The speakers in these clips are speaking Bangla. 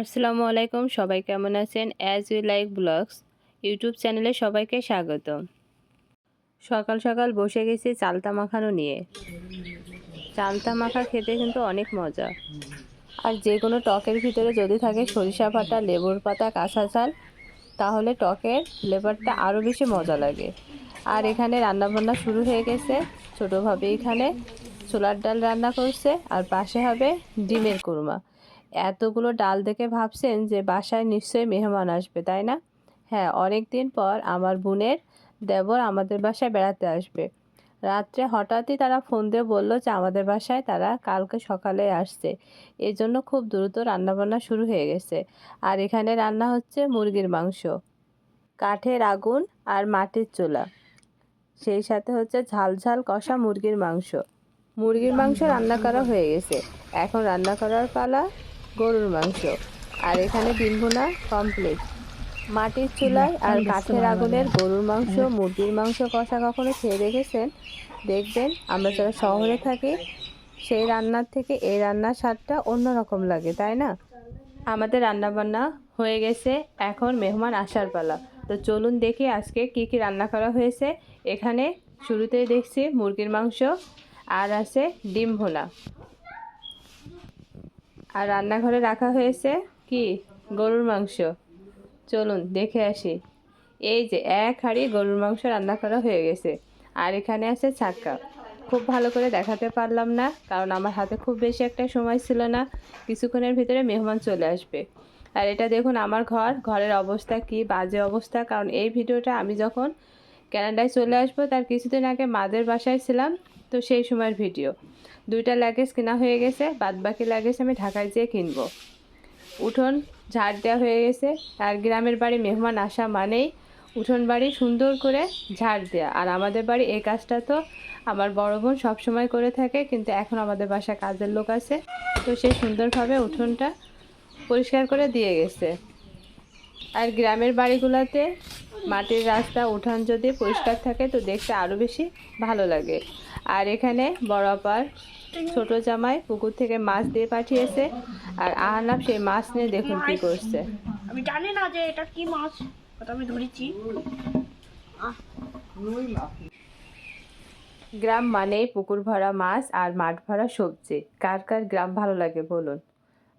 আসসালামু আলাইকুম, সবাই কেমন আছেন? As you like blogs YouTube চ্যানেলে সবাইকে স্বাগত। সকাল সকাল বসে গেছি চালতা মাখানো নিয়ে। চালতা মাখা খেতে কিন্তু অনেক মজা। আর যে কোনো টকের ভিতরে যদি থাকে সরিষা পাতা, লেবুর পাতা, কাঁচা চাল, তাহলে টকের ফ্লেভারটা আরও বেশি মজা লাগে। আর এখানে রান্নাবান্না শুরু হয়ে গেছে। ছোটোভাবে এখানে ছোলার ডাল রান্না করছে। আর পাশে হবে ডিমের কুরমা। এতগুলো ডাল দেখে ভাবছেন যে বাসায় নিশ্চয়ই মেহমান আসবে, তাই না? হ্যাঁ অনেক দিন পর আমার বোনের দেবর আমাদের বাসায় বেড়াতে আসবে। রাত্রে হঠাৎই তারা ফোন দিয়ে বলল যে আমাদের বাসায় তারা কালকে সকালে আসছে। এই জন্য খুব দ্রুত রান্নাবান্না শুরু হয়ে গেছে। আর এখানে রান্না হচ্ছে মুরগির মাংস, কাঠের আগুন আর মাটির চুলা। সেই সাথে হচ্ছে ঝাল ঝাল কষা মুরগির মাংস। মুরগির মাংস রান্না করা হয়ে গেছে। এখন রান্না করার পালা গরুর মাংস। আর এখানে ডিম ভুনা কমপ্লিট মাটির চুলায় আর কাঠের আগুনের গরুর মাংস, মুরগির মাংস কষা কখনো খেয়ে দেখেছেন? দেখবেন, আমরা যারা শহরে থাকি, সেই রান্নার থেকে এই রান্নার স্বাদটা অন্যরকম লাগে, তাই না? আমাদের রান্না বান্না হয়ে গেছে, এখন মেহমান আসার পালা। তো চলুন দেখি আজকে কি কি রান্না করা হয়েছে। এখানে শুরুতেই দেখছি মুরগির মাংস, আর আছে ডিম ভোনা। আর রান্নাঘরে রাখা হয়েছে কি? গরুর মাংস। চলুন, দেখে আসি। এই যে, এক হাঁড়ি গরুর মাংস রান্না করা হয়ে গেছে। আর এখানে আছে ছাক্কা। খুব ভালো করে দেখাতে পারলাম না, কারণ আমার হাতে খুব বেশি একটা সময় ছিল না। কিছুক্ষণের ভিতরে মেহমান চলে আসবে। আর এটা দেখুন, আমার ঘর। ঘরের অবস্থা কি, বাজে অবস্থা। কারণ এই ভিডিওটা আমি যখন ক্যানাডায় চলে আসব, তার কিছুদিন আগে মাদের বাসায় ছিলাম। তো সেই সময়ের ভিডিও। দুইটা লাগেজ কেনা হয়ে গেছে বাদ বাকি লাগেজ আমি ঢাকায় যেয়ে কিনবো। উঠোন ঝাড় দেওয়া হয়ে গেছে, আর গ্রামের বাড়ি মেহমান আসা মানেই উঠোন বাড়ি সুন্দর করে ঝাড় দেওয়া। আর আমাদের বাড়ি এই কাজটা তো আমার বড় বোন সবসময় করে থাকে, কিন্তু এখন আমাদের বাসায় কাজের লোক আছে। তো সে সুন্দরভাবে উঠোনটা পরিষ্কার করে দিয়ে গেছে। আর গ্রামের বাড়িগুলোতে মাটির রাস্তা, উঠান যদি পরিষ্কার থাকে, তো দেখতে আরও বেশি ভালো লাগে। আর এখানে বড় আপার ছোট জামাই পুকুর থেকে মাছ দিয়ে পাঠিয়েছে। আর আহনাব সেই মাছ নিয়ে দেখুন কি করছে। আমি জানি না যে এটা কি মাছ আমি ধরেছি। গ্রাম মানেই পুকুর ভরা মাছ আর মাঠ ভরা সবজি। কার কার গ্রাম ভালো লাগে বলুন?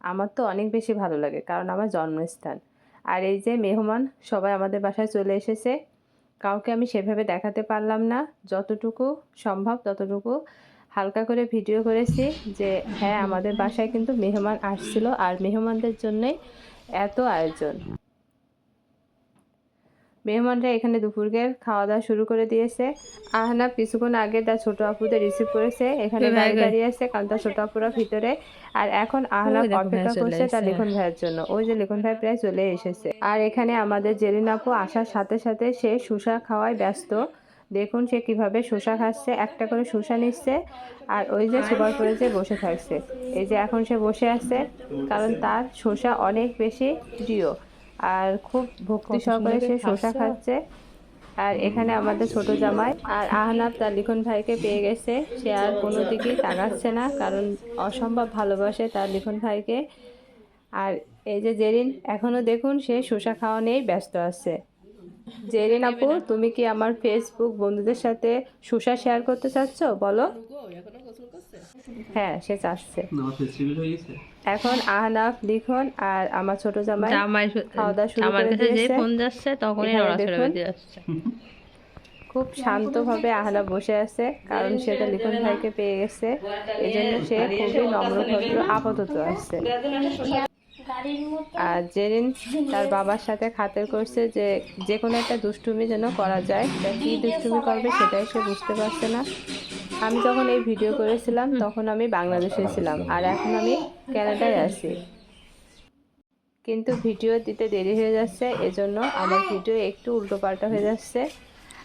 আমার তো অনেক বেশি ভালো লাগে কারণ আমার জন্মস্থান। আর এই যে মেহমান সবাই আমাদের বাসায় চলে এসেছে। কাউকে আমি সেভাবে দেখাতে পারলাম না। যতটুকু সম্ভব ততটুকু হালকা করে ভিডিও করেছি যে হ্যাঁ আমাদের বাসায় কিন্তু মেহমান আসছিল। আর মেহমানদের জন্যই এত আয়োজন। মেহমানরা এখানে দুপুরের খাওয়া দাওয়া শুরু করে দিয়েছে। আহনাব কিছুক্ষণ আগে তার ছোট আপুদের রিসিভ করেছে। এখানে দাঁড়িয়ে দাঁড়িয়ে আছে কারণ তার ছোট আপুরা ভিতরে। আর এখন আহনাব অপেক্ষা করছে তার লিখন ভাইয়ের জন্য। ওই যে লিখন ভাই প্রায় চলে এসেছে। আর এখানে আমাদের জেরিন আপু আসার সাথে সাথে সে শসা খাওয়ায় ব্যস্ত। দেখুন সে কীভাবে শসা খাচ্ছে। একটা করে শসা নিচ্ছে। আর ওই যে সুপার করে যে বসে থাকছে। এই যে এখন সে বসে আছে। কারণ তার শসা অনেক বেশি প্রিয়। আর খুব ভক্তি সহকারে সে শসা খাচ্ছে। আর এখানে আমাদের ছোট জামাই আর আহনাব তার লিখন ভাইকে পেয়ে গেছে। সে আর কোনো দিকেই তাকাচ্ছে না কারণ অসম্ভব ভালোবাসে তার লিখন ভাইকে। আর এই যে জেরিন এখনও দেখুন সে শসা খাওয়া নিয়েই ব্যস্ত আছে। জেরিন আপু তুমি কি আমার ফেসবুক বন্ধুদের সাথে শসা শেয়ার করতে চাচ্ছ? বলো। হ্যাঁ সে চাচ্ছে এখন আহনাফ লিখন আর আমার ছোট জামাই জামাই খাওয়া দাওয়া শুরু আমার কাছে যে ফোন যাচ্ছে তখনই এখানে নড়াচড়া দেখুন। বেঁধে যাচ্ছে খুব শান্তভাবে আহনা বসে আছে কারণ সে তার লিখন ভাইকে পেয়ে গেছে। এই জন্য সে খুবই নম্রভদ্র আপাতত আছে। আর জেরিন তার বাবার সাথে খাতের করছে যে যে কোনো একটা দুষ্টুমি যেন করা যায়। কি দুষ্টুমি করবে সেটাই সে বুঝতে পারছে না। আমি যখন এই ভিডিও করেছিলাম তখন আমি বাংলাদেশে ছিলাম আর এখন আমি ক্যানাডায় আছি। কিন্তু ভিডিও দিতে দেরি হয়ে যাচ্ছে এজন্য আমার ভিডিও একটু উল্টোপাল্টা হয়ে যাচ্ছে।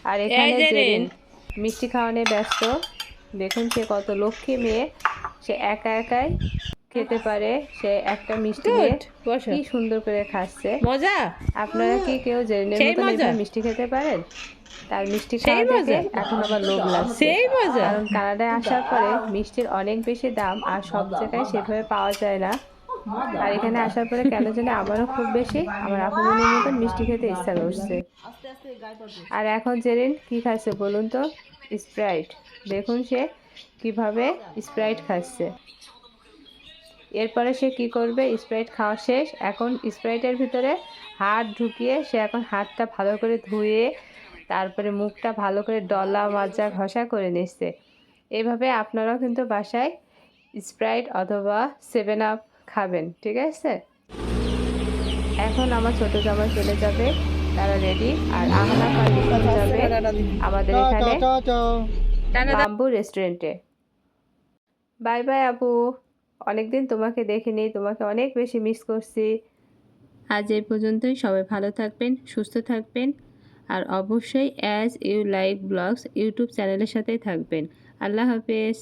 আর এখানে জেরিন মিষ্টি খাওয়ানে ব্যস্ত দেখুন সে কত লক্ষ্মী মেয়ে সে একা একাই খেতে পারে সে একটা মিষ্টি কি সুন্দর করে খাচ্ছে। মজা। আপনারা কি কেউ জেরিনের সেই মতন। মিষ্টি খেতে পারেন? তার মিষ্টি খাওয়া এখন আবার লোভ লাগছে। সেই মজা। কারণ কানাডায় আসার পরে মিষ্টির অনেক বেশি দাম আর সব জায়গায় সেভাবে পাওয়া যায় না। আর এখানে আসার পরে কেন জানি আমারও খুব বেশি। আমার আপুমনির মতন মিষ্টি খেতে ইচ্ছা করছে। আর এখন জেরিন কি খাচ্ছে বলুন তো? স্প্রাইট। দেখুন সে কীভাবে স্প্রাইট খাচ্ছে। এরপরে সে কি করবে? স্প্রাইট খাওয়া শেষ। এখন স্প্রাইটের ভিতরে হাত ঢুকিয়ে সে এখন হাতটা ভালো করে ধুয়ে তারপরে মুখটা ভালো করে ডলা মাজা ঘষা করে নিচ্ছে। এভাবে আপনারাও কিন্তু বাসায় স্প্রাইট অথবা সেভেন আপ খাবেন ঠিক আছে? এখন আমার ছোট জামা চলে যাবে তারা রেডি আর আহনা যাবে আমাদের এখানে বাম্বু রেস্টুরেন্টে বাই বাই আপু। অনেকদিন তোমাকে দেখিনি, তোমাকে অনেক বেশি মিস করছি। আজ এই পর্যন্তই, সবাই ভালো থাকবেন, সুস্থ থাকবেন, আর অবশ্যই as you like blogs YouTube চ্যানেলের সাথেই থাকবেন। আল্লাহ হাফেজ।